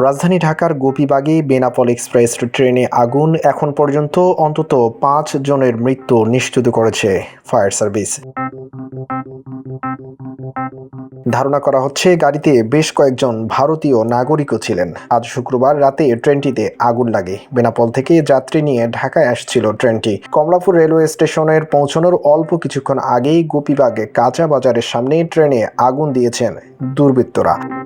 রাজধানী ঢাকার গোপীবাগে বেনাপল এক্সপ্রেস ট্রেনে আগুন এখন পর্যন্ত অন্তত পাঁচ জনের মৃত্যু নিশ্চিত করেছে ফায়ার সার্ভিস। ধারণা করা হচ্ছে গাড়িতে বেশ কয়েকজন ভারতীয় নাগরিকও ছিলেন। আজ শুক্রবার রাতে ট্রেনটিতে আগুন লাগে। বেনাপল থেকে যাত্রী নিয়ে ঢাকায় আসছিল ট্রেনটি। কমলাপুর রেলওয়ে স্টেশনের পৌঁছানোর অল্প কিছুক্ষণ আগেই গোপীবাগে কাঁচা বাজারের সামনে ট্রেনে আগুন দিয়েছেন দুর্বৃত্তরা।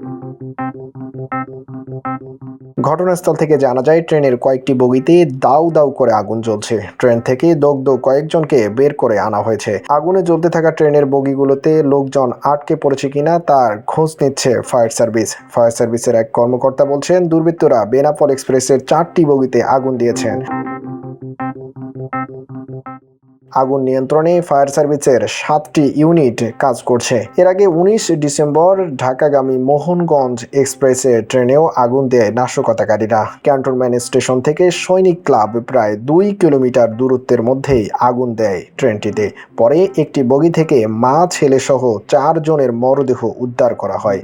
ঘটনাস্থল থেকে জানা যায়, ট্রেনের কয়েকটি বগিতে দাউ দাউ করে আগুন জ্বলছে। ট্রেন থেকে দগ্ধ কয়েকজনকে বের করে আনা হয়েছে। আগুনে জ্বলতে থাকা ট্রেনের বগিগুলোতে লোকজন আটকে পড়েছে কিনা তার খোঁজ নিচ্ছে ফায়ার সার্ভিস। ফায়ার সার্ভিসের এক কর্মকর্তা বলছেন, দুর্বৃত্তরা বেনাপল এক্সপ্রেসের চারটি বগিতে আগুন দিয়েছেন। আগুন নিয়ন্ত্রণে ফায়ার সার্ভিসের সাতটি ইউনিট কাজ করছে। এর আগে উনিশ ডিসেম্বর ঢাকাগামী মোহনগঞ্জ এক্সপ্রেসে ট্রেনেও আগুন দেয় নাশকতাকারীরা। ক্যান্টনমেন্ট স্টেশন থেকে সৈনিক ক্লাব প্রায় দুই কিলোমিটার দূরত্বের মধ্যেই আগুন দেয় ট্রেনটিতে। পরে একটি বগি থেকে মা, ছেলে সহ চারজনের মরদেহ উদ্ধার করা হয়।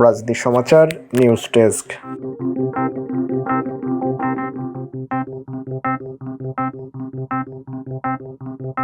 রাজনীতি সমাচার, নিউজ ডেস্ক।